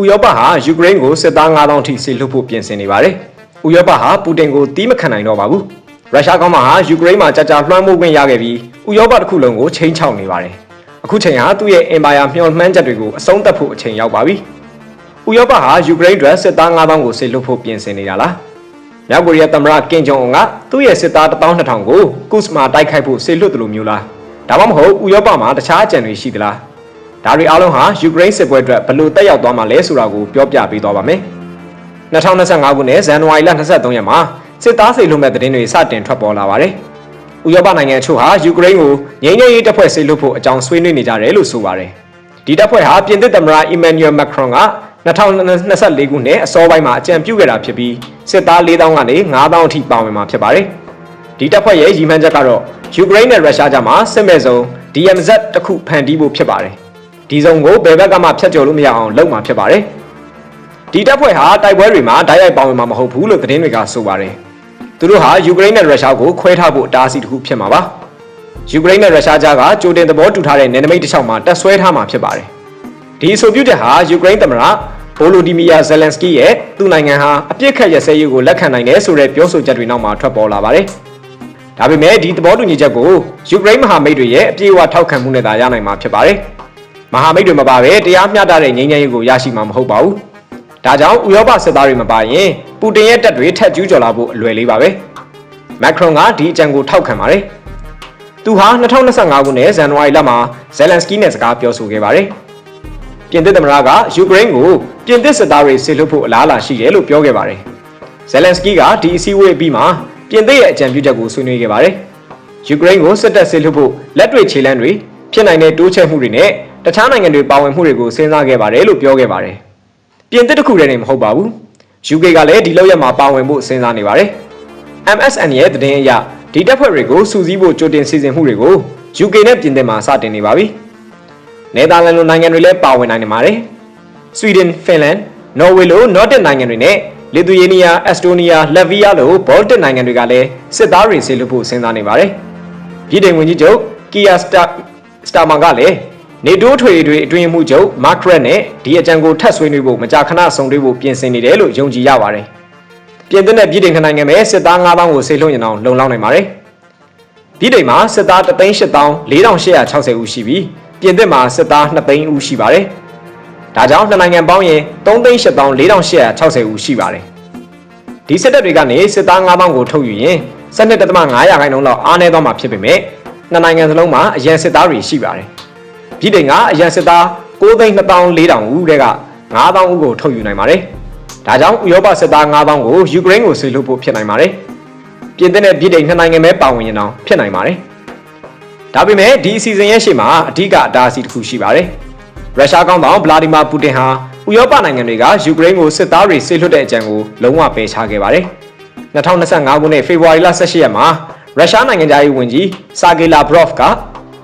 ဥရောပဟာယူကရိန်းကိုစစ်သား9000ထိဆေလွှတ်ဖို့ပြင်ဆင်နေပါတယ်။ဥရောပဟာပူတင်ကိုတီးမခံနိုင်တော့ပါဘူး။ရုရှားကောင်မဟာယူကရိန်းမှာကြာကြာလွှမ်းမိုးခွင့်ရခဲ့ပြီးဥရောပတစ်ခုလုံးကိုချိန်ချောက်နေပါတယ်။အခုချိန်ဟာသူ့ရဲ့အင်ပါယာမျှော်မှန်းချက်တွေကိုအဆုံးသတ်ဖို့အချိန်ရောက်ပါပြီ။ဥရောပဟာယူကရိန်းအတွက်စစ်သား9000ကိုဆေလွှတ်ဖို့ပြင်ဆင်နေတာလား။မြောက်ကိုရီးယားသမ္မတကင်ဂျုံအွန်ကသူ့ရဲ့စစ်သား12000ကိုကုစမာတိုက်ခိုက်ဖို့ဆေလွှတ်တယ်လို့မျိုးလား။ဒါမှမဟုတ်ဥရောပမှာတခြားအကြံတွေရှိသလား။ ဒါတွေအားလုံးဟာယူကရိန်းစစ်ပွဲအတွက်ဘယ်လိုတက်ရောက်သွားမှာလဲဆိုတာကိုပြောပြပေးသွားပါမယ်။2025ခုနှစ်ဇန်နဝါရီလ23ရက်မှာစစ်သားစိတ်လွတ်မဲ့သတင်းတွေစတင်ထွက်ပေါ်လာပါတယ်။ဥရောပနိုင်ငံအချို့ဟာယူကရိန်းကိုငြိမ်းချမ်းရေးတပ်ဖွဲ့စိတ်လွတ်ဖို့အကြောင်းဆွေးနွေးနေကြတယ်လို့ဆိုပါတယ်။ဒီတပ်ဖွဲ့ဟာပြင်သစ်သမ္မတအီမန်နျူယ်မက်ခရွန်က2024ခုနှစ်အစောပိုင်းမှာအကြံပြုခဲ့တာဖြစ်ပြီးစစ်သား4000ကနေ9000အထိပါဝင်မှာဖြစ်ပါတယ်။ဒီတပ်ဖွဲ့ရဲ့ရည်မှန်းချက်ကတော့ယူကရိန်းနဲ့ရုရှားကြားမှာစစ်မဲ့ဆုံး DMZ တစ်ခုဖန်တီးဖို့ဖြစ်ပါတယ်။ ဒီစုံကိုဘယ်ဘက်ကမှဖျက်ကျော်လို့မရအောင်လုပ်မှာဖြစ်ပါတယ်။ဒီတပ်ဖွဲ့ဟာတိုက်ပွဲတွေမှာတိုက်ရိုက်ပါဝင်မှာမဟုတ်ဘူးလို့သတင်းတွေကဆိုပါတယ်။သူတို့ဟာယူကရိန်းနဲ့ရုရှားကိုခွဲထားဖို့အတားအဆီးတစ်ခုဖြစ်မှာပါ။ယူကရိန်းနဲ့ရုရှားကြားကကြိုတင်သဘောတူထားတဲ့နယ်နိမိတ်တစ်လျှောက်မှာတက်ဆွဲထားမှာဖြစ်ပါတယ်။ဒီအဆိုပြုချက်ဟာယူကရိန်းသမ္မတဗိုလိုဒီမီယာဇယ်လန်စကီရဲ့သူ့နိုင်ငံဟာအပြစ်ခတ်ရစဲရေးကိုလက်ခံနိုင်တယ်ဆိုတဲ့ပြောဆိုချက်တွေနောက်မှာထွက်ပေါ်လာပါတယ်။ဒါပေမဲ့ဒီသဘောတူညီချက်ကိုယူကရိန်းမဟာမိတ်တွေရဲ့အပြည့်အဝထောက်ခံမှုနဲ့သာရနိုင်မှာဖြစ်ပါတယ်။ မဟာမိတ်တွေမပါဘဲတရားမျှတတဲ့ငြိမ်းချမ်းရေးကိုရရှိမှာမဟုတ်ပါဘူး။ဒါကြောင့်ဥရောပစစ်သားတွေမပါရင်ပူတင်ရဲ့တပ်တွေထက်ကျူးကျော်လာဖို့အလွယ်လေးပါပဲ။မက်ခရွန်ကဒီအကြံကိုထောက်ခံပါတယ်။သူဟာ2025ခုနှစ်ဇန်နဝါရီလမှာဇယ်လန်စကီနဲ့စကားပြောဆိုခဲ့ပါတယ်။ပြင်သစ်သမ္မတကယူကရိန်းကိုပြင်သစ်စစ်သားတွေဆေလွှတ်ဖို့အလားအလာရှိတယ်လို့ပြောခဲ့ပါတယ်။ဇယ်လန်စကီကဒီအစည်းအဝေးပြီးမှပြင်သစ်ရဲ့အကြံပြုချက်ကိုဆွေးနွေးခဲ့ပါတယ်။ယူကရိန်းကိုစစ်တပ်ဆေးလွှတ်ဖို့လက်တွေ့ခြေလှမ်းတွေဖြစ်နိုင်တဲ့တိုးချဲ့မှုတွေနဲ့ တခြားနိုင်ငံတွေပါဝင်မှုတွေကိုစဉ်းစားခဲ့ပါတယ်လို့ပြောခဲ့ပါတယ်။ပြင်သစ်တစ်ခုတည်းနေမဟုတ်ပါဘူး။ UK ကလည်းဒီလောက်ရမှာပါဝင်ဖို့စဉ်းစားနေပါတယ်။ MSN ရဲ့သတင်းအရဒီတပ်ဖွဲ့တွေကိုစူးစီးဖို့ကြိုတင်စီစဉ်မှုတွေကို UK နဲ့ပြင်သစ်မှာစတင်နေပါပြီ။နယ်သာလန်လိုနိုင်ငံတွေလည်းပါဝင်နိုင်နေပါတယ်။ Sweden, Finland, Norway လို Nordic နိုင်ငံတွေနဲ့ Lithuania, Estonia, Latvia လို Baltic နိုင်ငံတွေကလည်းစစ်သားတွေဆေးလွှတ်ဖို့စဉ်းစားနေပါတယ်။ပြည်ထောင်ဝန်ကြီးချုပ်ကီယာစတာစတာမန်ကလည်း နေတိုးထွေတွေအတွင်းမှုချုပ်မာကရက်နဲ့ဒီအကြံကိုထပ်ဆွေးနွေးဖို့မကြာခဏဆုံတွေ့ဖို့ပြင်ဆင်နေတယ်လို့ယုံကြည်ရပါတယ်။ပြင်သစ်နဲ့ပြည်ထောင်နိုင်ငံပဲစစ်သား9000ကိုဆေးလွှတ်ရင်အောင်လုံလောက်နိုင်ပါတယ်။ပြည်ထောင်မှာစစ်သား38460ဦးရှိပြီးပြင်သစ်မှာစစ်သား2သိန်းဦးရှိပါတယ်။ဒါကြောင့်နှစ်နိုင်ငံပေါင်းရင်38460ဦးရှိပါတယ်။ဒီစစ်တပ်တွေကနေစစ်သား9000ကိုထုတ်ယူရင်12.5ရာခိုင်နှုန်းလောက်အားနည်းသွားမှာဖြစ်ပေမဲ့နှစ်နိုင်ငံစလုံးမှာအရန်စစ်သားတွေရှိပါတယ်။ ပြည်တိုင်ကအရန်စစ်သား9,2400ဦးတဲ့က9000ဦးကိုထုတ်ယူနိုင်ပါတယ်။ဒါကြောင့်ဥရောပစစ်သား9000ကိုယူကရိန်းကိုဆေလွှတ်ဖို့ဖြစ်နိုင်ပါတယ်။ပြင်သစ်နဲ့ပြည်တိုင်နှစ်နိုင်ငံပဲပါဝင်ရင်တော့ဖြစ်နိုင်ပါတယ်။ဒါပေမဲ့ဒီအစီအစဉ်ရဲ့ရှေ့မှာအဓိကအတားအဆီးတစ်ခုရှိပါတယ်။ရုရှားကောင်းဆောင်ဗလာဒီမာပူတင်ဟာဥရောပနိုင်ငံတွေကယူကရိန်းကိုစစ်သားတွေဆေလွှတ်တဲ့အကြံကိုလုံးဝပယ်ချခဲ့ပါတယ်။2025ခုနှစ်ဖေဖော်ဝါရီလ18ရက်မှာရုရှားနိုင်ငံသားရေးဝန်ကြီးဆာဂေလာဘရော့ဖ်က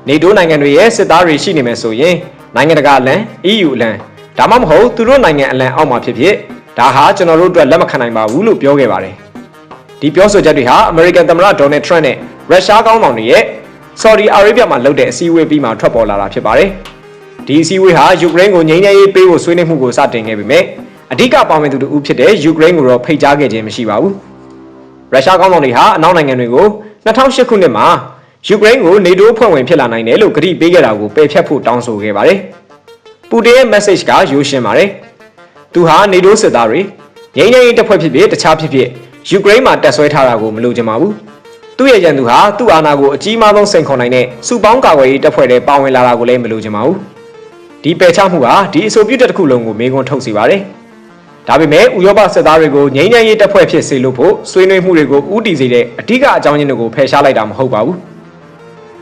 နေတိုးနိုင်ငံတွေရဲ့စစ်သားတွေရှိနေမယ်ဆိုရင်နိုင်ငံတကာအလံ EU အလံဒါမှမဟုတ်သူတို့နိုင်ငံအလံအောက်မှာဖြစ်ဖြစ်ဒါဟာကျွန်တော်တို့အတွက်လက်မခံနိုင်ပါဘူးလို့ပြောခဲ့ပါတယ်။ဒီပြောဆိုချက်တွေဟာအမေရိကန်သမ္မတဒေါ်နယ်ထရန့်နဲ့ရုရှားကောင်းဆောင်တွေရဲ့ဆော်ဒီအာရေဗျမှာလုပ်တဲ့အစည်းအဝေးပြီးမှထွက်ပေါ်လာတာဖြစ်ပါတယ်။ဒီအစည်းအဝေးဟာယူကရိန်းကိုငြိမ်းချမ်းရေးပေးဖို့ဆွေးနွေးမှုကိုစတင်ခဲ့ပေမဲ့အဓိကပါဝင်သူတို့ဖြစ်တဲ့ယူကရိန်းကိုတော့ဖိတ်ကြားခဲ့ခြင်းမရှိပါဘူး။ရုရှားကောင်းဆောင်တွေဟာအနောက်နိုင်ငံတွေကို2008ခုနှစ်မှာ ယူကရိန်းကိုနေတိုးဖွဲ့ဝင်ဖြစ်လာနိုင်တယ်လို့ကတိပေးခဲ့တာကိုပယ်ဖျက်ဖို့တောင်းဆိုခဲ့ပါတယ်။ပူတင်ရဲ့ message ကရိုးရှင်းပါတယ်။သူဟာနေတိုးစစ်သားတွေငြိမ်းချမ်းရေးတပ်ဖွဲ့ဖြစ်ဖြစ်တခြားဖြစ်ဖြစ်ယူကရိန်းမှာတက်ဆွဲထားတာကိုမလိုချင်ပါဘူး။သူ့ရဲ့ရန်သူဟာသူ့အာဏာကိုအကြီးမားဆုံးစိန်ခေါ်နိုင်တဲ့စုပေါင်းကာကွယ်ရေးတပ်ဖွဲ့တွေပါဝင်လာတာကိုလည်းမလိုချင်ပါဘူး။ဒီပယ်ချမှုဟာဒီအဆိုပြုတဲ့တစ်ခုလုံးကိုမေးခွန်းထုတ်စေပါတယ်။ဒါပေမဲ့ဥရောပစစ်သားတွေကိုငြိမ်းချမ်းရေးတပ်ဖွဲ့ဖြစ်စေလို့ဖို့ဆွေးနွေးမှုတွေကိုဥတီစေတဲ့အဓိကအကြောင်းရင်းတွေကိုဖယ်ရှားလိုက်တာမဟုတ်ပါဘူး။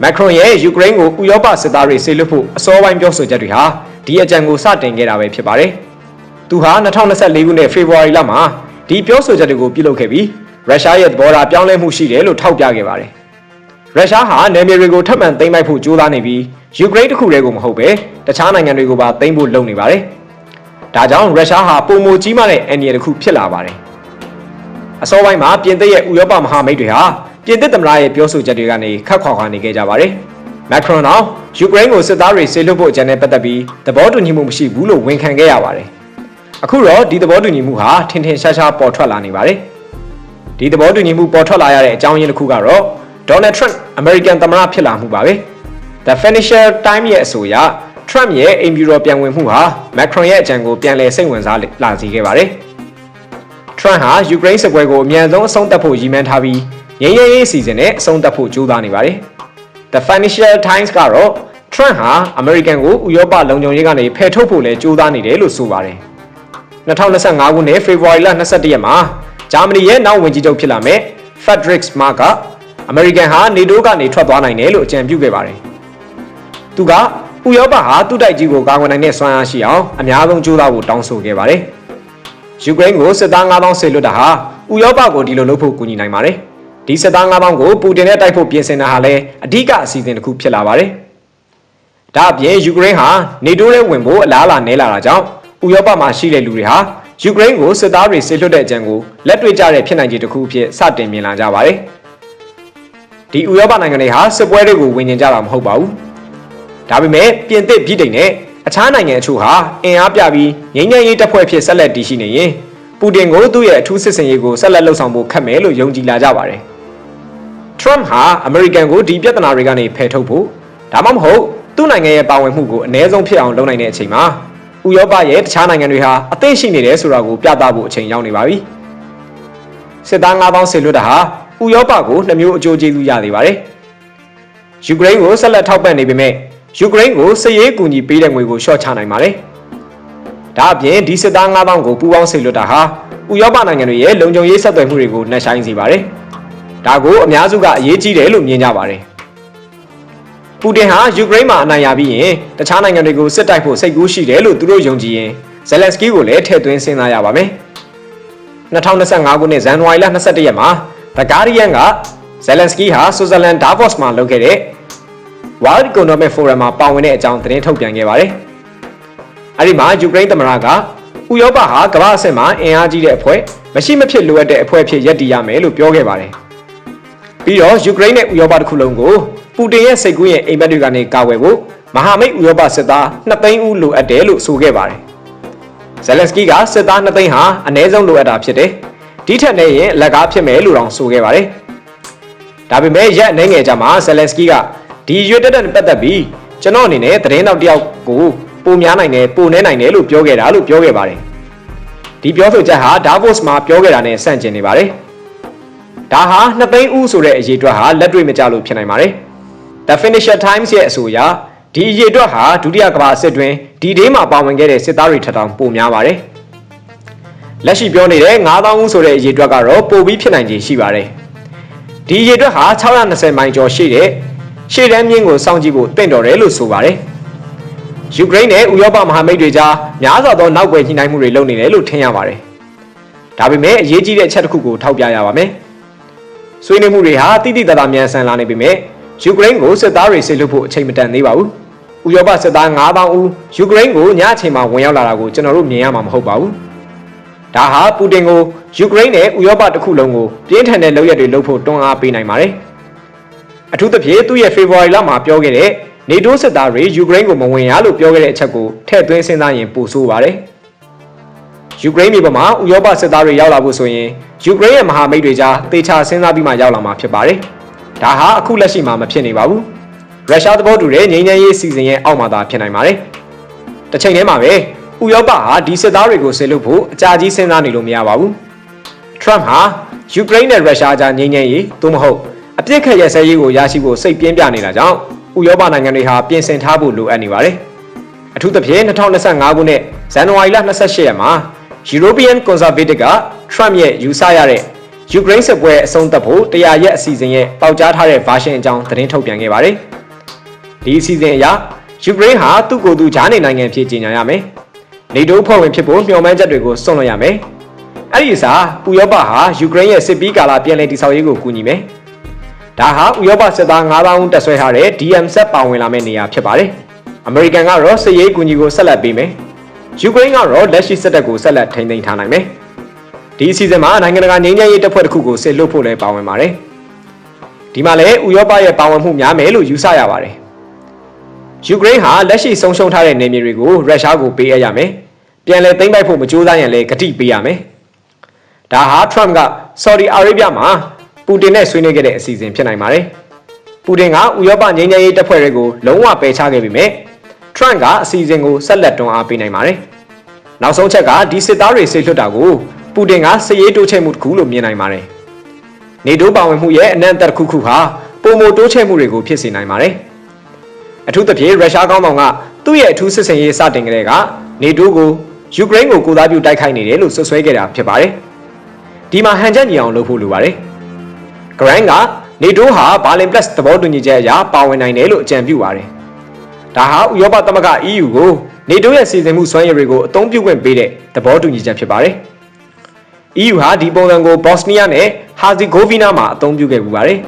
မက်ခရွန်ရဲ့ယူကရိန်းကိုဥရောပစစ်သားတွေဆေးလွှတ်ဖို့အစောပိုင်းပြောဆိုချက်တွေဟာဒီအကြံကိုစတင်ခဲ့တာပဲဖြစ်ပါတယ်။သူဟာ2024ခုနှစ်ဖေဖော်ဝါရီလမှာဒီပြောဆိုချက်တွေကိုပြုလုပ်ခဲ့ပြီးရုရှားရဲ့သဘောထားပြောင်းလဲမှုရှိတယ်လို့ထောက်ပြခဲ့ပါတယ်။ရုရှားဟာနယ်မြေတွေကိုထပ်မံသိမ်းပိုက်ဖို့ကြိုးစားနေပြီးယူကရိန်းတစ်ခုတည်းကိုမဟုတ်ပဲတခြားနိုင်ငံတွေကိုပါသိမ်းဖို့လုပ်နေပါတယ်။ဒါကြောင့်ရုရှားဟာပုံမကြီးမားတဲ့အန်ဒီရတစ်ခုဖြစ်လာပါတယ်။အစောပိုင်းမှာပြင်သစ်ရဲ့ဥရောပမဟာမိတ်တွေဟာ ပြင်သစ်သမ္မတရဲ့ပြောဆိုချက်တွေကနေခတ်ခွာခွာနေခဲ့ကြပါတယ်။မက်ခရွန်တော့ယူကရိန်းကိုစစ်သားတွေဆေးလွှတ်ဖို့အကြံနဲ့ပတ်သက်ပြီးသဘောတူညီမှုမရှိဘူးလို့ဝန်ခံခဲ့ရပါတယ်။အခုတော့ဒီသဘောတူညီမှုဟာထင်ထင်ရှားရှားပေါ်ထွက်လာနေပါတယ်ဒီသဘောတူညီမှုပေါ်ထွက်လာရတဲ့အကြောင်းရင်းတစ်ခုကတော့ Donald Trump American သမ္မတဖြစ်လာမှုပါပဲ The Financial Times ရဲ့အဆိုအရ Trump ရဲ့အိမ်ဖြူတော်ပြန်ဝင်မှုဟာ Macron ရဲ့အကြံကိုပြန်လည်စိတ်ဝင်စားလာစေခဲ့ပါတယ် Trump ဟာယူကရိန်းစစ်ပွဲကိုအမြန်ဆုံးအဆုံးသတ်ဖို့ရည်မှန်းထားပြီး ငြိမ်းချမ်းရေးအစီအစဉ်နဲ့အဆုံးသတ်ဖို့ကြိုးစားနေပါတယ် The Financial Times ကတော့ Trump ဟာ American ကိုဥရောပလုံခြုံရေးကနေဖယ်ထုတ်ဖို့လဲကြိုးစားနေတယ်လို့ဆိုပါတယ်2025ခုနှစ်ဖေဖော်ဝါရီလ22ရက်မှာဂျာမနီရဲ့နောက်ဝင်ကြီးချုပ်ဖြစ်လာမဲ့ Friedrich Merz ကအမေရိကန်ဟာနေတိုးကနေထွက်သွားနိုင်တယ်လို့အကြံပြုခဲ့ပါတယ်။သူကဥရောပဟာသူ့တိုက်ကြီးကိုကာကွယ်နိုင်တဲ့စွမ်းအားရှိအောင်အများဆုံးကြိုးစားဖို့တောင်းဆိုခဲ့ပါတယ်။ယူကရိန်းကိုစစ်သား9000ဆေလွတ်တာဟာဥရောပကိုဒီလိုလုပ်ဖို့ကူညီနိုင်ပါတယ်။ ဒီစစ်သား9000ကိုပူတင်နဲ့တိုက်ဖို့ပြင်ဆင်တာဟာလည်းအဓိကအစီအစဉ်တစ်ခုဖြစ်လာပါတယ်။ဒါအပြင်ယူကရိန်းဟာနေတိုးထဲဝင်ဖို့အလားအလာနည်းလာတာကြောင့်ဥရောပမှာရှိတဲ့လူတွေဟာယူကရိန်းကိုစစ်သားတွေဆေလွတ်တဲ့အကြံကိုလက်တွေ့ကျတဲ့ဖြစ်နိုင်ခြေတစ်ခုအဖြစ်စတင်မြင်လာကြပါတယ်။ဒီဥရောပနိုင်ငံတွေဟာစစ်ပွဲတွေကိုဝင်ကျင်ကြတာမဟုတ်ပါဘူး။ဒါပေမဲ့ပြင်သစ်ပြည်တိန်နဲ့အခြားနိုင်ငံအချို့ဟာအင်အားပြပြီးငြိမ်းချမ်းရေးတပ်ဖွဲ့ဖြစ်ဆက်လက်တည်ရှိနေရင်ပူတင်ကိုသူ့ရဲ့အထူးစစ်စင်ရေးကိုဆက်လက်လှုပ်ဆောင်ဖို့ခက်မယ်လို့ယုံကြည်လာကြပါတယ်။ Trump ဟာအမေရိကန်ကိုဒီပြဿနာတွေကနေဖယ်ထုတ်ဖို့ဒါမှမဟုတ်သူ့နိုင်ငံရဲ့ပါဝင်မှုကိုအ ਨੇ ဆုံးဖြစ်အောင်လုပ်နိုင်တဲ့အချိန်မှာဥရောပရဲ့တခြားနိုင်ငံတွေဟာအသင့်ရှိနေတယ်ဆိုတာကိုပြသဖို့အချိန်ရောက်နေပါပြီ။စစ်သား9000ဆေလွတ်တာဟာဥရောပကိုနှမျိုးအကျိုးကျေးဇူးရသေးပါတယ်။ယူကရိန်းကိုဆက်လက်ထောက်ပံ့နေပေမဲ့ယူကရိန်းကိုစစ်ရေးအကူအညီပေးတဲ့ငွေကိုရှော့ချနိုင်ပါတယ်။ဒါအပြင်ဒီစစ်သား9000ကိုပူးပေါင်းဆေလွတ်တာဟာဥရောပနိုင်ငံတွေရဲ့လုံခြုံရေးဆက်သွယ်မှုတွေကိုနှက်ဆိုင်စေပါတယ်။ ဒါကိုအများစုကအရေးကြီးတယ်လို့မြင်ကြပါတယ်။ပူတင်ဟာယူကရိန်းမှာအနိုင်ရပြီးရင်တခြားနိုင်ငံတွေကိုစစ်တိုက်ဖို့စိတ်ကူးရှိတယ်လို့သူတို့ယုံကြည်ရင်ဇယ်လန်စကီကိုလည်းထည့်သွင်းစဉ်းစားရပါမယ်။2025ခုနှစ်ဇန်နဝါရီလ22ရက်မှာ The Guardian ကဇယ်လန်စကီဟာဆွစ်ဇာလန်ဒါဗော့စ်မှာလုပ်ခဲ့တဲ့ World Economic Forum မှာပါဝင်တဲ့အကြောင်းသတင်းထုတ်ပြန်ခဲ့ပါတယ်။အဲဒီမှာယူကရိန်းသမ္မတကဥရောပဟာကမ္ဘာအဆင့်မှာအင်အားကြီးတဲ့အဖွဲ့မရှိမဖြစ်လိုအပ်တဲ့အဖွဲ့ဖြစ်ရပ်တည်ရမယ်လို့ပြောခဲ့ပါတယ်။ ပြီးတော့ယူကရိန်းနဲ့ဥရောပတစ်ခုလုံးကိုပူတင်ရဲ့စိတ်ကူးရဲ့အိမ်မက်တွေကနေကာဝယ်ဖို့မဟာမိတ်ဥရောပစစ်သား2သိန်းဦးလိုအပ်တယ်လို့ဆိုခဲ့ပါတယ်။ဇယ်လန်စကီကစစ်သား2သိန်းဟာအ ਨੇ ဆုံးလိုအပ်တာဖြစ်တယ်။ဒီထက်နဲ့ရင်လက်ကားဖြစ်မယ်လို့တောင်ဆိုခဲ့ပါတယ်။ဒါပေမဲ့ရက်အနေငယ်ကြမှာဇယ်လန်စကီကဒီရွေတက်တဲ့ပတ်သက်ပြီးကျွန်တော်အနေနဲ့သတင်းတောက်တယောက်ကိုပိုများနိုင်တယ်ပိုနေနိုင်တယ်လို့ပြောခဲ့တာလို့ပြောခဲ့ပါတယ်။ဒီပြောဆိုချက်ဟာဒါဗို့စ်မှာပြောခဲ့တာနဲ့ဆန့်ကျင်နေပါတယ်။ ဒါဟာ2သိန်းဦးဆိုတဲ့အရေးအတွက်ဟာလက်တွေ့မကျလို့ဖြစ်နိုင်ပါတယ်။ The Financial Times ရဲ့အဆိုအရဒီအရေးအတွက်ဟာဒုတိယကမ္ဘာစစ်တွင်ဒီဒေးမှာပါဝင်ခဲ့တဲ့စစ်သားတွေထက်တောင်ပိုများပါတယ်။လက်ရှိပြောနေတဲ့9000ဦးဆိုတဲ့အရေးအတွက်ကတော့ပိုပြီးဖြစ်နိုင်ခြေရှိပါတယ်။ဒီအရေးအတွက်ဟာ620မိုင်ကျော်ရှိတဲ့ရှေ့တန်းမြင့်ကိုစောင့်ကြည့်ဖို့တင့်တော်တယ်လို့ဆိုပါတယ်။ယူကရိန်းနဲ့ဥရောပမဟာမိတ်တွေကြားများစွာသောနောက်ွယ်ညှိနှိုင်းမှုတွေလုပ်နေတယ်လို့ထင်ရပါတယ်။ဒါပေမဲ့အရေးကြီးတဲ့အချက်တစ်ခုကိုထောက်ပြရပါမယ်။ ဆွေးနွေးမှုတွေဟာတိတိတသာမြန်ဆန်လာနေပေမဲ့ယူကရိန်းကိုစစ်သားတွေဆေးလွတ်ဖို့အချိန်မတန်သေးပါဘူး။ဥရောပစစ်သား9000ဦးယူကရိန်းကိုညအချိန်မှာဝင်ရောက်လာတာကိုကျွန်တော်တို့မြင်ရမှာမဟုတ်ပါဘူး။ဒါဟာပူတင်ကိုယူကရိန်းနဲ့ဥရောပတစ်ခုလုံးကိုပြင်းထန်တဲ့လုပ်ရက်တွေလုပ်ဖို့တွန်းအားပေးနိုင်ပါတယ်။အထူးသဖြင့်သူ့ရဲ့ဖေဖော်ဝါရီလမှာပြောခဲ့တဲ့နေတိုးစစ်သားတွေယူကရိန်းကိုမဝင်ရလို့ပြောခဲ့တဲ့အချက်ကိုထည့်သွင်းစဉ်းစားရင်ပိုဆိုးပါတယ်။ ယူကရိန်းပြည်ပေါ်မှာဥရောပစစ်သားတွေရောက်လာဖို့ဆိုရင်ယူကရိန်းရဲ့မဟာမိတ်တွေကြားတေချာစဉ်းစားပြီးမှရောက်လာမှာဖြစ်ပါတယ်။ဒါဟာအခုလက်ရှိမှာမဖြစ်နေပါဘူးရုရှားသဘောတူတဲ့ငြိမ်းချမ်းရေးစီစဉ်ရဲ့အောက်မှာသာဖြစ်နိုင်ပါတယ်တစ်ချိန်တည်းမှာပဲဥရောပဟာဒီစစ်သားတွေကိုဆင်လွတ်ဖို့အကြာကြီးစဉ်းစားနေလို့မရပါဘူးထရမ့်ဟာယူကရိန်းနဲ့ရုရှားကြားငြိမ်းချမ်းရေးသို့မဟုတ်အပြစ်ခတ်ရစဲရေးကိုရရှိဖို့စိတ်ပြင်းပြနေတာကြောင့်ဥရောပနိုင်ငံတွေဟာပြင်ဆင်ထားဖို့လိုအပ်နေပါတယ်အထူးသဖြင့်2025ခုနှစ်ဇန်နဝါရီလ28ရက်မှာ European Conservative က Trump ရဲ့ယူဆရတဲ့ယူကရိန်းစစ်ပွဲအဆုံးသတ်ဖို့တရားရက်အစီအစဉ်ရဲ့ပေါက်ကြားထားတဲ့ version အကြောင်းသတင်းထုတ်ပြန်ခဲ့ပါတယ်။ဒီအစီအစဉ်အရယူကရိန်းဟာသူ့ကိုယ်သူဂျားနေနိုင်ငံဖြစ်ကြီးညာရမယ်။နေတိုးဖွဲ့ဝင်ဖြစ်ဖို့မျှော်မှန်းချက်တွေကိုစွန့်လွှတ်ရမယ်။အဲ့ဒီအစားဥရောပဟာယူကရိန်းရဲ့စစ်ပီးကာလပြန်လည်တည်ဆောက်ရေးကိုကူညီမယ်။ဒါဟာဥရောပစစ်သား9000ဦးတက်ဆွဲထားတဲ့ DM ဆက်ပါဝင်လာမယ့်နေရာဖြစ်ပါတယ်။အမေရိကန်ကတော့စစ်ရေးကူညီကိုဆက်လက်ပေးမယ်။ ယူကရိန်းကတော့လက်ရှိစစ်တပ်ကိုဆက်လက်ထိန်းသိမ်းထားနိုင်မယ်။ဒီအစီအစဉ်မှာနိုင်ငံတကာငြိမ်းချမ်းရေးတပ်ဖွဲ့တစ်ခုကိုဆစ်လွတ်ဖို့လည်းပါဝင်ပါတယ်။ဒီမှာလည်းဥရောပရဲ့ပါဝင်မှုများမယ်လို့ယူဆရပါတယ်။ယူကရိန်းဟာလက်ရှိဆုံးရှုံးထားတဲ့နယ်မြေတွေကိုရုရှားကိုပေးအပ်ရမယ်။ပြန်လည်သိမ်းပိုက်ဖို့မကြိုးစားရင်လည်းဂတိပေးရမယ်။ဒါဟာ Trump က Saudi Arabia မှာပူတင်နဲ့ဆွေးနွေးခဲ့တဲ့အစီအစဉ်ဖြစ်နိုင်ပါတယ်။ပူတင်ကဥရောပငြိမ်းချမ်းရေးတပ်ဖွဲ့တွေကိုလုံးဝပယ်ချခဲ့ပေမဲ့ Trump ကအစီအစဉ်ကိုဆက်လက်တွန်းအားပေးနိုင်ပါတယ်။နောက်ဆုံးချက်ကဒီစစ်သားတွေဆေးလွတ်တာကိုပူတင်ကစည်ရေးတိုးချဲ့မှုတစ်ခုလို့မြင်နိုင်ပါတယ်။နေတိုးပါဝင်မှုရဲ့အနံ့အသက်တစ်ခုခုဟာပုံမတိုးချဲ့မှုတွေကိုဖြစ်စေနိုင်ပါတယ်။အထူးသဖြင့်ရုရှားကောင်းဆောင်ကသူ့ရဲ့အထူးစစ်ဆင်ရေးစတင်ကြတဲ့ကနေတိုးကိုယူကရိန်းကိုကိုစားပြုတိုက်ခိုက်နေတယ်လို့ဆွဆွဲခဲ့တာဖြစ်ပါတယ်။ဒီမှာဟန်ချက်ညီအောင်လုပ်ဖို့လိုပါတယ်။ Grant ကနေတိုးဟာဘာလင် plus သဘောတူညီချက်အရပါဝင်နိုင်တယ်လို့အကြံပြုပါတယ်။ ဒါဟာဥရောပသမဂ္ဂ EU ကိုနေတိုးရဲ့စီစဉ်မှုစွမ်းရည်တွေကိုအသုံးပြုခွင့်ပေးတဲ့သဘောတူညီချက်ဖြစ်ပါတယ်။ EU ဟာဒီပုံစံကိုဘော့စနီးယားနဲ့ဟာဇီဂိုဗီနာမှာအသုံးပြုခဲ့ပူပါတယ်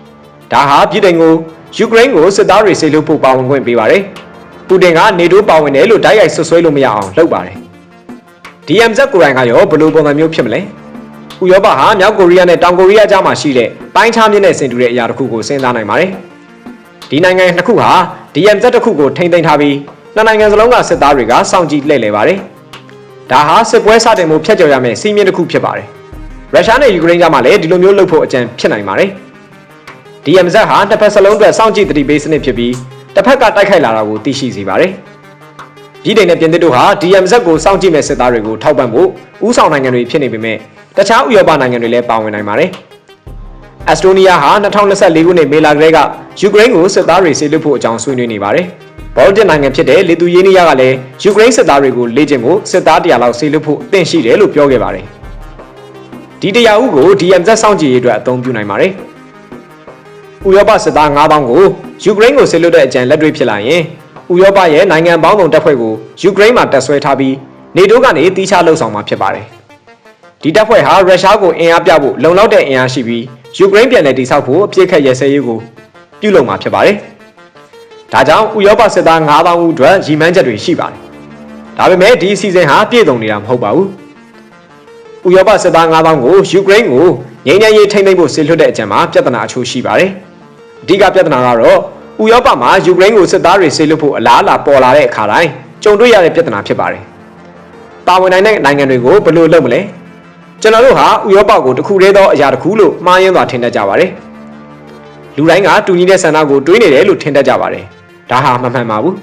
။ဒါဟာပြည်တိုင်ကိုယူကရိန်းကိုစစ်သားတွေဆေးလို့ဖို့ပါဝင်ခွင့်ပေးပါတယ်။ပူတင်ကနေတိုးပါဝင်တယ်လို့တိုက်ရိုက်ဆွဆွဲလို့မရအောင်လုပ်ပါတယ်။ DMZ ကိုယ်တိုင်ကရောဘယ်လိုပုံစံမျိုးဖြစ်မလဲ။ဥရောပဟာမြောက်ကိုရီးယားနဲ့တောင်ကိုရီးယားကြားမှာရှိတဲ့ပိုင်းခြားမြင့်တဲ့ဆင်တူတဲ့အရာတစ်ခုကိုစဉ်းစားနိုင်ပါတယ်။ဒီနိုင်ငံနှစ်ခုဟာ DMZ တစ်ခုကိုထိမ့်သိမ်းထားပြီးနှစ်နိုင်ငံစလုံးကစစ်သားတွေကစောင့်ကြည့်လှည့်လည်ပါတယ်။ဒါဟာစစ်ပွဲစတင်မှုဖျက်ကျော်ရမယ့်စီးမြင့်တစ်ခုဖြစ်ပါတယ်။ရုရှားနဲ့ယူကရိန်းကြားမှာလည်းဒီလိုမျိုးလုပ်ဖို့အကြံဖြစ်နိုင်ပါတယ်။ DMZ ဟာတစ်ဖက်စလုံးအတွက်စောင့်ကြည့်တတိပေးစနစ်ဖြစ်ပြီးတစ်ဖက်ကတိုက်ခိုက်လာတာကိုသိရှိစေပါတယ်။ပြည်ထိုင်နဲ့ပြင်သစ်တို့ဟာ DMZ ကိုစောင့်ကြည့်မဲ့စစ်သားတွေကိုထောက်ပံ့ဖို့ဥဆောင်နိုင်ငံတွေဖြစ်နေပေမဲ့တခြားဥရောပနိုင်ငံတွေလည်းပါဝင်နိုင်ပါတယ်။ အက်စတိုးနီးယားဟာ2024ခုနှစ်မေလကလေးကယူကရိန်းကိုစစ်သားတွေဆေးလွှတ်ဖို့အကြောင်းဆွေးနွေးနေပါတယ်။ဘော်လ်တစ်နိုင်ငံဖြစ်တဲ့လီသူယေးနီးယားကလည်းယူကရိန်းစစ်သားတွေကိုလေ့ကျင့်ဖို့စစ်သား100လောက်ဆေးလွှတ်ဖို့အသင့်ရှိတယ်လို့ပြောခဲ့ပါတယ်။ဒီတရားဥကို DMZ စောင့်ကြည့်ရေးအတွက်အသုံးပြုနိုင်ပါတယ်။ဥရောပစစ်သား9000ကိုယူကရိန်းကိုဆေးလွှတ်တဲ့အကြံလက်တွေ့ဖြစ်လာရင်ဥရောပရဲ့နိုင်ငံပေါင်းစုံတပ်ဖွဲ့ကိုယူကရိန်းမှာတပ်ဆွဲထားပြီးနေတိုးကနေတီးခြားလှုပ်ဆောင်မှာဖြစ်ပါတယ်။ဒီတပ်ဖွဲ့ဟာရုရှားကိုအင်အားပြဖို့လုံလောက်တဲ့အင်အားရှိပြီး ယူကရိန်းပြန်လည်တည်ဆောက်ဖို့အပြစ်ခတ်ရဲစဲရေးကိုပြုလုပ်မှာဖြစ်ပါတယ်။ဒါကြောင့်ဥရောပစစ်သား9000ဦးအတွက်ရည်မှန်းချက်တွေရှိပါတယ်။ဒါပေမဲ့ဒီအစီအစဉ်ဟာပြည့်စုံနေတာမဟုတ်ပါဘူး။ဥရောပစစ်သား9000ကိုယူကရိန်းကိုငြိမ်းချမ်းရေးထိန်းသိမ်းဖို့ဆင်လွှတ်တဲ့အကြံမှာပြဿနာအချို့ရှိပါတယ်။အဓိကပြဿနာကတော့ဥရောပမှာယူကရိန်းကိုစစ်သားတွေဆေးလွှတ်ဖို့အလားအလာပေါ်လာတဲ့အခါတိုင်းကြုံတွေ့ရတဲ့ပြဿနာဖြစ်ပါတယ်။ပါဝင်နိုင်တဲ့နိုင်ငံတွေကိုဘယ်လိုလုပ်မလဲ။ ကျွန်တော်တို့ဟာဥရောပကိုတစ်ခုတည်းသောအရာတစ်ခုလို့မှားယွင်းစွာထင်တတ်ကြပါတယ်။လူတိုင်းကတူညီတဲ့ဆန္ဒကိုတွေးနေတယ်လို့ထင်တတ်ကြပါတယ်။ဒါဟာမမှန်ပါဘူး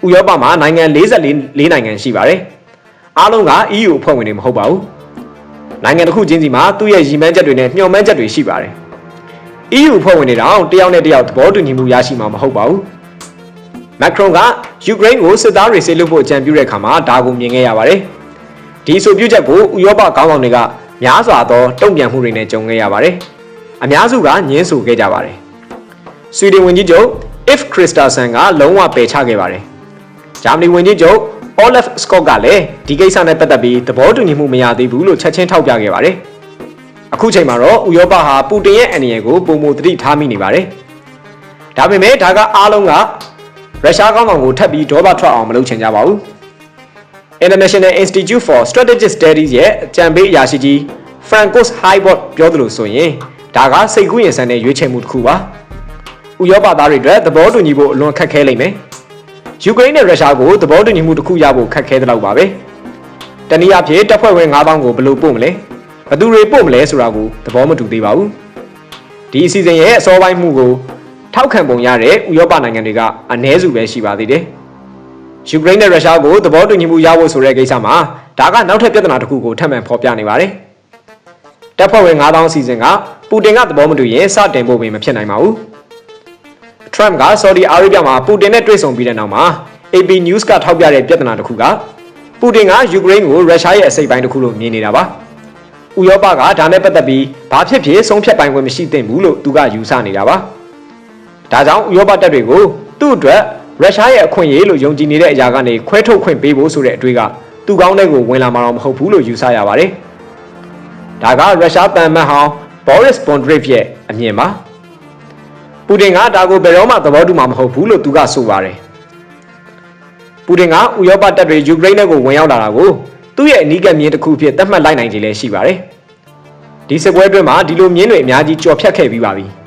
။ဥရောပမှာနိုင်ငံ44လေးနိုင်ငံရှိပါတယ်။အားလုံးက EU အဖွဲ့ဝင်တွေမဟုတ်ပါဘူး။နိုင်ငံတစ်ခုချင်းစီမှာသူ့ရဲ့ရည်မှန်းချက်တွေနဲ့မျှော်မှန်းချက်တွေရှိပါတယ်။ EU ဖွဲ့ဝင်တွေတောင်တယောက်နဲ့တယောက်သဘောတူညီမှုရရှိမှာမဟုတ်ပါဘူး။မက်ခရွန်ကယူကရိန်းကိုစစ်သားတွေဆေးလွှတ်ဖို့အကြံပြုတဲ့အခါမှာဒါကိုမြင်ခဲ့ရပါတယ်။ ဒီဆိုပြုချက်ကိုဥရောပခေါင်းဆောင်တွေကများစွာသောတုံ့ပြန်မှုတွေနဲ့ကြုံခဲ့ရပါတယ်။အများစုကညှင်းဆိုခဲ့ကြပါတယ်။ဆွီဒင်ဝန်ကြီးချုပ် If Kristersson ကလုံးဝပယ်ချခဲ့ပါတယ်။ဂျာမနီဝန်ကြီးချုပ် Olaf Scholz ကလည်းဒီကိစ္စနဲ့ပတ်သက်ပြီးသဘောတူညီမှုမရသေးဘူးလို့ချက်ချင်းထောက်ပြခဲ့ပါတယ်။အခုချိန်မှာတော့ဥရောပဟာပူတင်ရဲ့အန္တရာယ်ကိုပုံမသတိထားမိနေပါတယ်။ဒါပေမဲ့ဒါကအားလုံးကရုရှားကောင်းဆောင်ကိုထပ်ပြီးဒေါသထွက်အောင်မလုပ်ချင်ကြပါဘူး။ International Institute for Strategic Studies ရဲ့အကြံပေးအရာရှိကြီး Frankos Haibot ပြောသလိုဆိုရင်ဒါကစိတ်ကူးရင်ဆန်တဲ့ရွေးချယ်မှုတစ်ခုပါ။ဥရောပသားတွေအတွက်သဘောတူညီဖို့အလွန်ခက်ခဲလိမ့်မယ်။ယူကရိန်းနဲ့ရုရှားကိုသဘောတူညီမှုတစ်ခုရဖို့ခက်ခဲတဲ့လောက်ပါပဲ။တနည်းအားဖြင့်တပ်ဖွဲ့ဝင်9000ကိုဘယ်လိုပို့မလဲ။ဘသူတွေပို့မလဲဆိုတာကိုသဘောမတူသေးပါဘူး။ဒီအစီအစဉ်ရဲ့အစောပိုင်းမှုကိုထောက်ခံပုံရတဲ့ဥရောပနိုင်ငံတွေကအနည်းစုပဲရှိပါသေးတယ်။ ယူကရိန်းနဲ့ရုရှားကိုသဘောတူညီမှုရဖို့ဆိုတဲ့ကိစ္စမှာဒါကနောက်ထပ်ပြဿနာတစ်ခုကိုထပ်မံဖော်ပြနေပါတယ်။တပ်ဖွဲ့ဝင်9000အစီအစဉ်ကပူတင်ကသဘောမတူရင်စတင်ဖို့ပင်မဖြစ်နိုင်ပါဘူး။ Trump က Saudi Arabia မှာပူတင်နဲ့တွေ့ဆုံပြီးတဲ့နောက်မှာ AP News ကထောက်ပြတဲ့ပြဿနာတစ်ခုကပူတင်ကယူကရိန်းကိုရုရှားရဲ့အစိတ်ပိုင်းတစ်ခုလို့မြင်နေတာပါ။ဥရောပကဒါနဲ့ပတ်သက်ပြီးဘာဖြစ်ဖြစ်ဆုံးဖြတ်ပိုင်ခွင့်မရှိသင့်ဘူးလို့သူကယူဆနေတာပါ။ဒါကြောင့်ဥရောပတပ်တွေကိုသူ့အတွက် ရုရှားရဲ့အခွင့်အရေးလို့ယုံကြည်နေတဲ့အရာကနေခွဲထုတ်ခွင့်ပေးဖို့ဆိုတဲ့အတွေ့ကသူကောင်းတဲ့ကိုဝင်လာမှာတော့မဟုတ်ဘူးလို့ယူဆရပါတယ်။ဒါကရုရှားတန်မတ်ဟောင်း Boris Bondrev ရဲ့အမြင်ပါ။ပူတင်ကဒါကိုဘယ်တော့မှသဘောတူမှာမဟုတ်ဘူးလို့သူကဆိုပါတယ်။ပူတင်ကဥရောပတပ်တွေယူကရိန်းကိုဝင်ရောက်လာတာကိုသူ့ရဲ့အနီးကပ်မြင်တစ်ခုဖြစ်သတ်မှတ်လိုက်နိုင်ကြလေရှိပါတယ်။ဒီစစ်ပွဲအတွင်းမှာဒီလိုမြင်းတွေအများကြီးကြော်ဖြတ်ခဲ့ပြီးပါပြီ။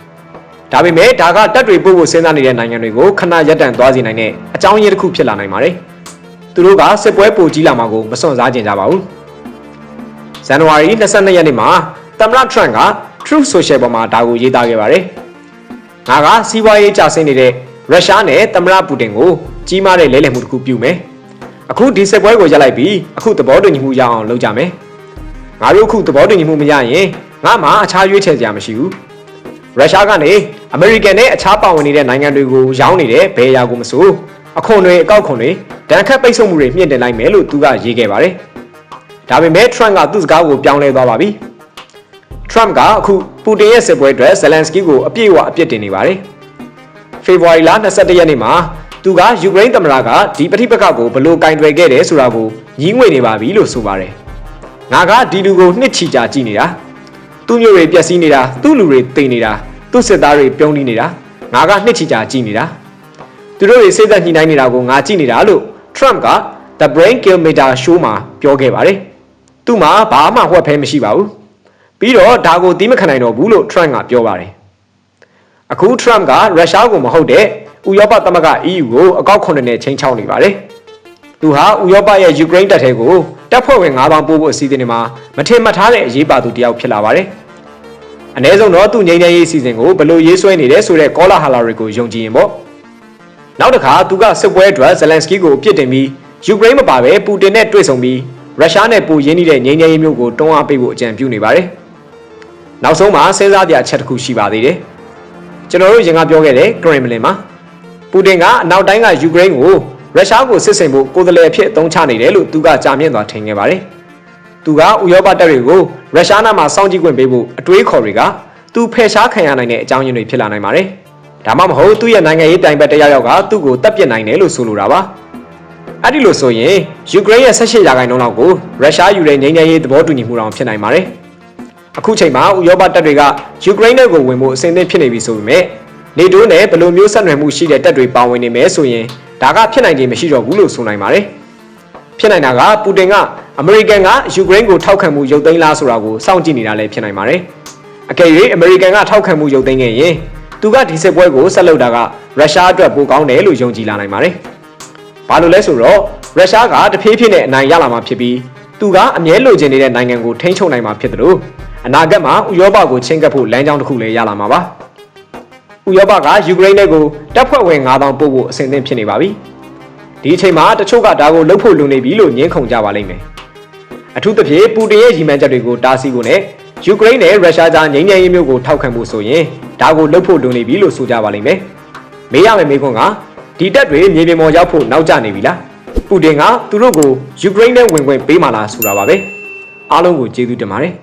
ဒါပေမဲ့ဒါကတပ်တွေပို့ဖို့စဉ်းစားနေတဲ့နိုင်ငံတွေကိုခဏရပ်တန့်သွားစေနိုင်တဲ့အကြောင်းရင်းတစ်ခုဖြစ်လာနိုင်ပါတယ်။သူတို့ကစစ်ပွဲပိုကြီးလာမှာကိုမစွန့်စားကြင်ကြပါဘူးဇန်နဝါရီ22ရက်နေ့မှာသမ္မတထရန့်က Truth Social ပေါ်မှာဒါကိုရေးသားခဲ့ပါတယ်ငါကစီးပွားရေးကျဆင်းနေတဲ့ရုရှားနဲ့သမ္မတပူတင်ကိုကြီးမားတဲ့လဲလှယ်မှုတစ်ခုပြုမယ်အခုဒီစစ်ပွဲကိုရပ်လိုက်ပြီးအခုသဘောတူညီမှုရအောင်လုပ်ကြမယ်ငါတို့အခုသဘောတူညီမှုမရရင်ငါမှအခြားရွေးချယ်စရာမရှိဘူးရုရှားကနေ အမေရိကန်နဲ့အခြားပါဝင်နေတဲ့နိုင်ငံတွေကိုရောင်းနေတဲ့ဘယ်အရာကိုမဆိုအခွန်တွေအကောက်ခွန်တွေဒဏ်ခတ်ပိတ်ဆို့မှုတွေမြင့်တင်လိုက်မယ်လို့သူကရေးခဲ့ပါတယ်ဒါပေမဲ့ Trump ကသူ့စကားကိုပြောင်းလဲသွားပါပြီ Trump ကအခုပူတင်ရဲ့စစ်ပွဲအတွက်ဇယ်လန်စကီကိုအပြည့်အဝအပြစ်တင်နေပါတယ်ဖေဖော်ဝါရီလ22ရက်နေ့မှာသူကယူကရိန်းသမ္မတကဒီပဋိပက္ခကိုဘလို့ကင်တွယ်ခဲ့တယ်ဆိုတာကိုညှိငွေနေပါပြီလို့ဆိုပါတယ်ငါကဒီလူကိုနှစ်ချီကြာကြည့်နေတာသူ့မျိုးတွေပျက်စီးနေတာသူ့လူတွေတိမ်နေတာ သူ့စစ်သားတွေပြုံးနေနေတာငါကနှစ်ချီကြာကြည့်နေတာသူတို့တွေစိတ်သက်ညှိနှိုင်းနေတာကိုငါကြည့်နေတာလို့ Trump က The Brain Kill Meter Show မှာပြောခဲ့ပါတယ်သူ့မှာဘာမှဟွက်ဖဲမရှိပါဘူးပြီးတော့ဒါကိုတီးမခံနိုင်တော့ဘူးလို့ Trump ကပြောပါတယ်အခု Trump ကရုရှားကိုမဟုတ်တဲ့ဥရောပသမဂ္ဂ EU ကိုအကောက်ခွန်နဲ့ချိန်ချောက်နေပါတယ်သူဟာဥရောပရဲ့ယူကရိန်းတပ်ထဲကိုတပ်ဖွဲ့ဝင်9000ပို့ဖို့အစီအစဉ်တွေမှာမထင်မှတ်ထားတဲ့အရေးပါသူတယောက်ဖြစ်လာပါတယ် အ ਨੇ ဆုံးတော့သူငြိမ်းချမ်းရေးအစီအစဉ်ကိုဘယ်လိုရေးဆွဲနေတယ်ဆိုတဲ့ကောလာဟာလာတွေကိုယုံကြည်ရင်ပေါ့နောက်တစ်ခါသူကစစ်ပွဲအတွက်ဇယ်လန်စကီကိုအပြစ်တင်ပြီးယူကရိန်းမပါဘဲပူတင်နဲ့တွေ့ဆုံပြီးရုရှားနဲ့ပူရင်းနှီးတဲ့ငြိမ်းချမ်းရေးမျိုးကိုတွန်းအားပေးဖို့အကြံပြုနေပါတယ်နောက်ဆုံးမှာစဉ်းစားကြအချက်တစ်ခုရှိပါသေးတယ်ကျွန်တော်တို့ရင်ကပြောခဲ့တဲ့ကရင်မလင်မှာပူတင်ကအနောက်တိုင်းကယူကရိန်းကိုရုရှားကိုစစ်ဆင်ဖို့ကိုယ်စားလှယ်အဖြစ်အသုံးချနေတယ်လို့သူကကြာမြင့်စွာထင်ခဲ့ပါတယ်။ သူကဥရောပတပ်တွေကိုရုရှားနာမှာစောင့်ကြည့်ခွင့်ပေးဖို့အတွေးခေါ်တွေကသူဖယ်ရှားခံရနိုင်တဲ့အကြောင်းရင်းတွေဖြစ်လာနိုင်ပါတယ်။ဒါမှမဟုတ်သူ့ရဲ့နိုင်ငံရေးတိုင်ပတ်တယောက်ယောက်ကသူ့ကိုတပ်ပစ်နိုင်တယ်လို့ဆိုလိုတာပါ။အဲ့ဒီလိုဆိုရင်ယူကရိန်းရဲ့18ရာခိုင်နှုန်းလောက်ကိုရုရှားယူတဲ့ငြိမ်းချမ်းရေးသဘောတူညီမှုတောင်ဖြစ်နိုင်ပါတယ်။အခုချိန်မှာဥရောပတပ်တွေကယူကရိန်းနယ်ကိုဝင်ဖို့အဆင်သင့်ဖြစ်နေပြီဆိုပေမဲ့နေတိုးနဲ့ဘယ်လိုမျိုးဆက်နွယ်မှုရှိတဲ့တပ်တွေပါဝင်နေမယ်ဆိုရင်ဒါကဖြစ်နိုင်ခြင်းမရှိတော့ဘူးလို့ဆိုနိုင်ပါတယ်။ ဖြစ်နိုင်တာကပူတင်ကအမေရိကန်ကယူကရိန်းကိုထောက်ခံမှုရုပ်သိမ်းလားဆိုတာကိုစောင့်ကြည့်နေတာလည်းဖြစ်နိုင်ပါတယ်။အကယ်၍အမေရိကန်ကထောက်ခံမှုရုပ်သိမ်းခဲ့ရင်သူကဒီစစ်ပွဲကိုဆက်လုပ်တာကရုရှားအတွက်ပိုကောင်းတယ်လို့ယုံကြည်လာနိုင်ပါတယ်။ဘာလို့လဲဆိုတော့ရုရှားကတဖြည်းဖြည်းနဲ့အနိုင်ရလာမှာဖြစ်ပြီးသူကအမြဲလိုချင်နေတဲ့နိုင်ငံကိုထိန်းချုပ်နိုင်မှာဖြစ်တယ်လို့အနာဂတ်မှာဥရောပကိုချင်းကပ်ဖို့လမ်းကြောင်းတစ်ခုလည်းရလာမှာပါ။ဥရောပကယူကရိန်းတွေကိုတပ်ဖွဲ့ဝင်9000ပို့ဖို့အဆင်သင့်ဖြစ်နေပါပြီ။ ဒီအချိန်မှာတချို့ကဒါကိုလှုပ်ဖို့လုံနေပြီလို့ညင်းခုန်ကြပါလိမ့်မယ်။အထူးသဖြင့်ပူတင်ရဲ့ရည်မှန်းချက်တွေကိုတားဆီးဖို့နဲ့ယူကရိန်းနဲ့ရုရှားကြားငြိမ်းချမ်းရေးမျိုးကိုထောက်ခံဖို့ဆိုရင်ဒါကိုလှုပ်ဖို့လုံနေပြီလို့ဆိုကြပါလိမ့်မယ်။မေးရမယ့်မေးခွန်းကဒီတပ်တွေမြေပြင်ပေါ်ရောက်ဖို့နောက်ကျနေပြီလား။ပူတင်ကသူတို့ကိုယူကရိန်းနဲ့ဝင်ခွင့်ပေးမှလားဆိုတာပါပဲ။အားလုံးကိုကျေးဇူးတင်ပါတယ်။